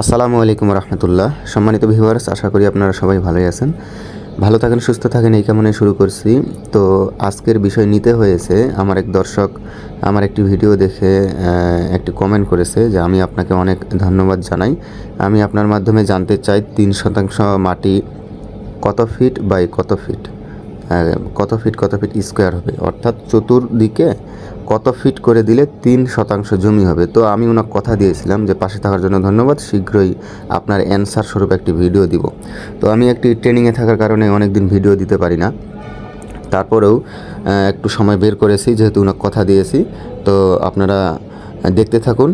আসসালামু আলাইকুম রহমতুল্লাহ। সম্মানিত ভিউয়ার্স, আশা করি আপনারা সবাই ভালোই আছেন। ভালো থাকেন, সুস্থ থাকেন, এই কামনে শুরু করছি। তো আজকের বিষয় নিতে হয়েছে, আমার এক দর্শক আমার একটি ভিডিও দেখে একটি কমেন্ট করেছে যে, আমি আপনাকে অনেক ধন্যবাদ জানাই। আমি আপনার মাধ্যমে জানতে চাই তিন শতাংশ মাটি কত ফিট বাই কত ফিট? কত ফিট কত ফিট স্কোয়ার হবে? অর্থাৎ চতুর্দিকে কত ফিট করে দিলে তিন শতাংশ জমি হবে? তো আমি ওনাকে কথা দিয়েছিলাম যে পাশে থাকার জন্য ধন্যবাদ, শীঘ্রই আপনার অ্যান্সার স্বরূপ একটি ভিডিও দিব। তো আমি একটি ট্রেনিংয়ে থাকার কারণে অনেক দিন ভিডিও দিতে পারি না। তারপরেও একটু সময় বের করেছি, যেহেতু ওনাকে কথা দিয়েছি। তো আপনারা দেখতে থাকুন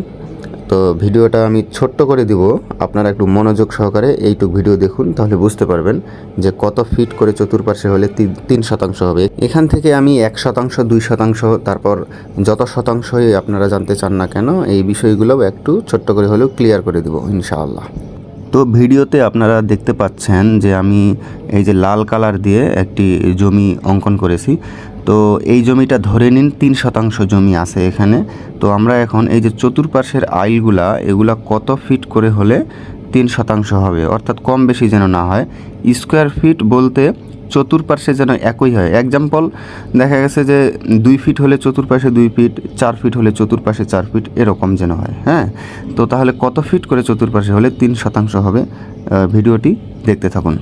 তো ভিডিওটা আমি ছোট্ট করে দিব। আপনারা একটু মনোযোগ সহকারে এইটুক ভিডিও দেখুন, তাহলে বুঝতে পারবেন যে কত ফিট করে চতুর্পাশে হলে তিন- শতাংশ হবে। এখান থেকে আমি এক শতাংশ, দুই শতাংশ, তারপর যত শতাংশই আপনারা জানতে চান না কেন, এই বিষয়গুলোও একটু ছোট্ট করে হলেও ক্লিয়ার করে দেবো, ইনশাআল্লাহ। তো ভিডিওতে আপনারা দেখতে পাচ্ছেন যে আমি এই যে লাল কালার দিয়ে একটি জমি অঙ্কন করেছি। তো এই জমিটা ধরে নিন তিন শতাংশ জমি আছে এখানে। তো আমরা এখন এই যে চতুর্পাশের আইলগুলা, এগুলা কত ফিট করে হলে তিন শতাংশ হবে? অর্থাৎ কম বেশি যেন না হয়। স্কোয়ার ফিট বলতে চতুর্পাশে যেন একই হয়। এক্সাম্পল দেখা গেছে যে দুই ফিট হলে চতুর্পাশে দুই ফিট, চার ফিট হলে চতুর্পাশে চার ফিট, এরকম যেন হয় হ্যাঁ? তো তাহলে কত ফিট করে চতুর্পাশে হলে তিন শতাংশ হবে? ভিডিওটি দেখতে থাকুন।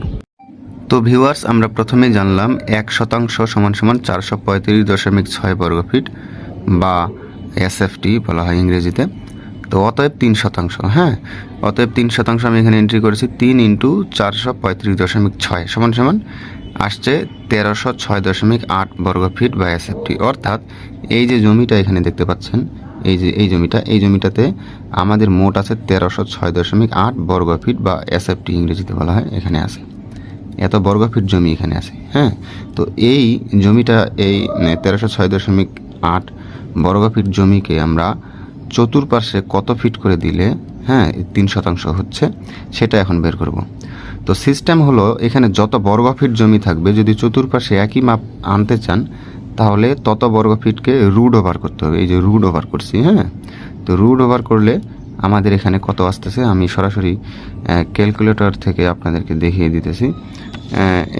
তো ভিউয়ার্স আমরা প্রথমেই জানলাম এক শতাংশ সমান সমান চারশো পঁয়ত্রিশ দশমিক ছয় বর্গ ফিট বা এসএফটি বলা হয় ইংরেজিতে। তো অতএব তিন শতাংশ হ্যাঁ? অতএব তিন শতাংশ আমি এখানে এন্ট্রি করেছি, তিন ইন্টু চারশো পঁয়ত্রিশ দশমিক ছয় সমান সমান আসছে তেরোশো ছয় দশমিক আট বর্গ ফিট বা এসএফটি অর্থাৎ এই যে জমিটা এখানে দেখতে পাচ্ছেন, এই যে, এই জমিটা, এই জমিটাতে আমাদের মোট আছে তেরোশো ছয় দশমিক আট বর্গ ফিট বা এসএফটি ইংরেজিতে বলা হয়, এখানে আছে। এত বর্গ ফিট জমি এখানে আছে হ্যাঁ? তো এই জমিটা এই তেরোশো ছয় দশমিক আট বর্গ ফিট জমিকে আমরা চতুর্পাশে কত ফিট করে দিলে হ্যাঁ তিন শতাংশ হচ্ছে, সেটা এখন বের করব। তো সিস্টেম হলো এখানে যত বর্গ ফিট জমি থাকবে, যদি চতুর্পাশে একই মাপ আনতে চান, তাহলে তত বর্গ ফিটকে রুড ওভার করতে হবে। এই যে রুড ওভার করছি হ্যাঁ? তো রুড ওভার করলে আমাদের এখানে কত আসতেছে? আমি সরাসরি ক্যালকুলেটর থেকে আপনাদেরকে দেখিয়ে দিতেছি।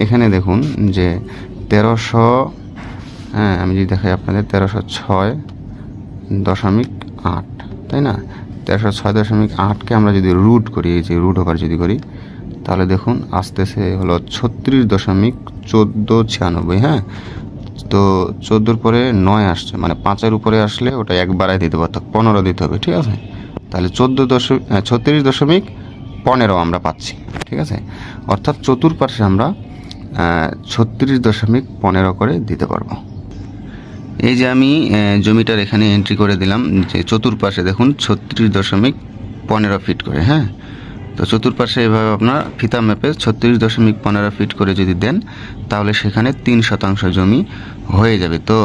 এখানে দেখুন যে তেরোশো হ্যাঁ আমি যদি দেখাই আপনাদের, তেরোশো ছয় দশমিক আট, তাই না? তেরোশো ছয় দশমিক আটকে আমরা যদি রুট করি, এই যে রুট ওভার যদি করি, তাহলে দেখুন আস্তে আসতেছে হলো ছত্রিশ দশমিক চোদ্দ ছিয়ানব্বই হ্যাঁ? তো চোদ্দোর পরে নয় আসছে মানে পাঁচের উপরে আসলে ওটা এক বাড়াই দিতে পারতো পনেরো দিতে হবে, ঠিক আছে? তাহলে চোদ্দ দশমিক ছত্রিশ দশমিক পনেরো আমরা পাচ্ছি, ঠিক আছে? অর্থাৎ চতুর্পাশে আমরা ছত্রিশ দশমিক পনেরো করে দিতে পারব। এই যে আমি জমিটার এখানে এন্ট্রি করে দিলাম, যে চতুর্পাশে দেখুন, ছত্রিশ দশমিক পনেরো ফিট করে হ্যাঁ? তো চতুর্পাশে এভাবে আপনার ফিতা ম্যাপে ছত্রিশ দশমিক পনেরো ফিট করে যদি দেন, তাহলে সেখানে তিন শতাংশ জমি হয়ে যাবে। তো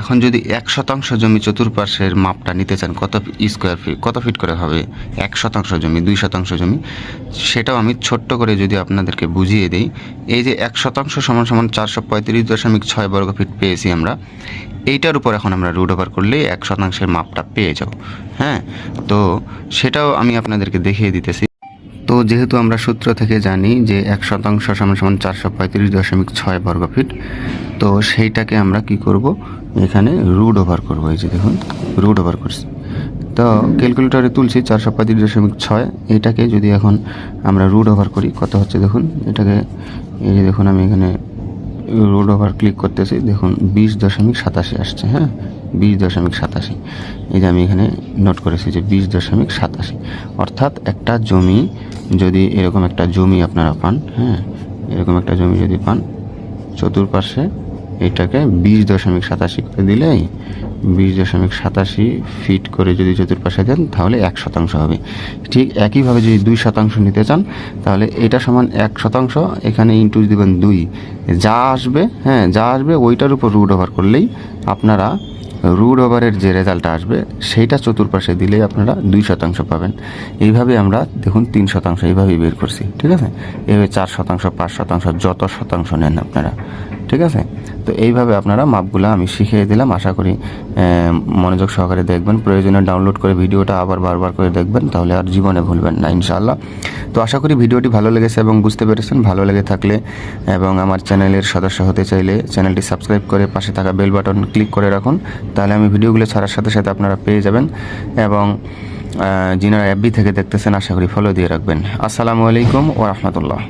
এখন যদি এক শতাংশ জমি চতুর্পাশের মাপটা নিতে চান, কত স্কোয়ার ফিট কত ফিট করে হবে? এক শতাংশ জমি, দুই শতাংশ জমি। সেটাও আমি ছোট্ট করে যদি আপনাদেরকে বুঝিয়ে দিই, এই যে এক শতাংশ সমান সমান চারশো পঁয়ত্রিশ দশমিক ছয় বর্গ ফিট পেয়েছি আমরা, এইটার উপর এখন আমরা রুট ওভার করলেই এক শতাংশের মাপটা পেয়ে যাব। হ্যাঁ তো সেটাও আমি আপনাদেরকে দেখিয়ে দিতেছি। তো যেহেতু আমরা সূত্র থেকে জানি যে এক শতাংশ সমান সমান চারশো পঁয়ত্রিশ দশমিক ছয় বর্গ ফিট তো সেইটাকে আমরা কি করব? এখানে রুট ওভার করব। এই যে দেখুন রুট ওভার করছি। তো ক্যালকুলেটরে তুলছি চারশো পঁয়ত্রিশ দশমিক ছয়। এটাকে যদি এখন আমরা রুট ওভার করি, কত হচ্ছে দেখুন? এটাকে, এই যে দেখুন, আমি এখানে রোড ওভার ক্লিক করতেছি। দেখুন, বিশ দশমিক সাতাশি আসছে হ্যাঁ? বিশ দশমিক সাতাশি। এই যে আমি এখানে নোট করেছি যে বিশ দশমিক সাতাশি। অর্থাৎ একটা জমি যদি এরকম একটা জমি আপনারা পান হ্যাঁ? এরকম একটা জমি যদি পান, চতুর্পাশে এটাকে বিশ দশমিক সাতাশি করে দিলেই বিশ দশমিক সাতাশি ফিট করে যদি চতুর্পাশে দেন, তাহলে এক শতাংশ হবে। ঠিক একইভাবে যদি দুই শতাংশ নিতে চান, তাহলে এটা সমান এক শতাংশ, এখানে ইন্টু দিবেন দুই। যা আসবে হ্যাঁ যা আসবে, ওইটার উপর রুট ওভার করলেই আপনারা রুট ওভারের যে রেজাল্টটা আসবে, সেইটা চতুর্পাশে দিলেই আপনারা দুই শতাংশ পাবেন। এইভাবে আমরা, দেখুন, তিন শতাংশ এইভাবেই বের করছি, ঠিক আছে? এভাবে চার শতাংশ, পাঁচ শতাংশ, যত শতাংশ নেন আপনারা। ঠিক আছে? তো এইভাবে আপনারা মাপগুলো আমি শিখিয়ে দিলাম, আশা করি মনোযোগ সহকারে দেখবেন। প্রয়োজনে ডাউনলোড করে ভিডিওটা আবার বারবার করে দেখবেন, তাহলে আর জীবনে ভুলবেন না, ইনশাআল্লাহ। তো আশা করি ভিডিওটি ভালো লেগেছে এবং বুঝতে পেরেছেন। ভালো লেগে থাকলে এবং আমার চ্যানেলের সদস্য হতে চাইলে চ্যানেলটি সাবস্ক্রাইব করে পাশে থাকা বেল বাটন ক্লিক করে রাখুন। তাহলে আমি ভিডিওগুলো ছাড়ার সাথে সাথে আপনারা পেয়ে যাবেন এবং যিনারা অ্যাপবি থেকে দেখতেছেন, আশা করি ফলো দিয়ে রাখবেন। আসসালামু আলাইকুম ও রহমতুল্লাহ।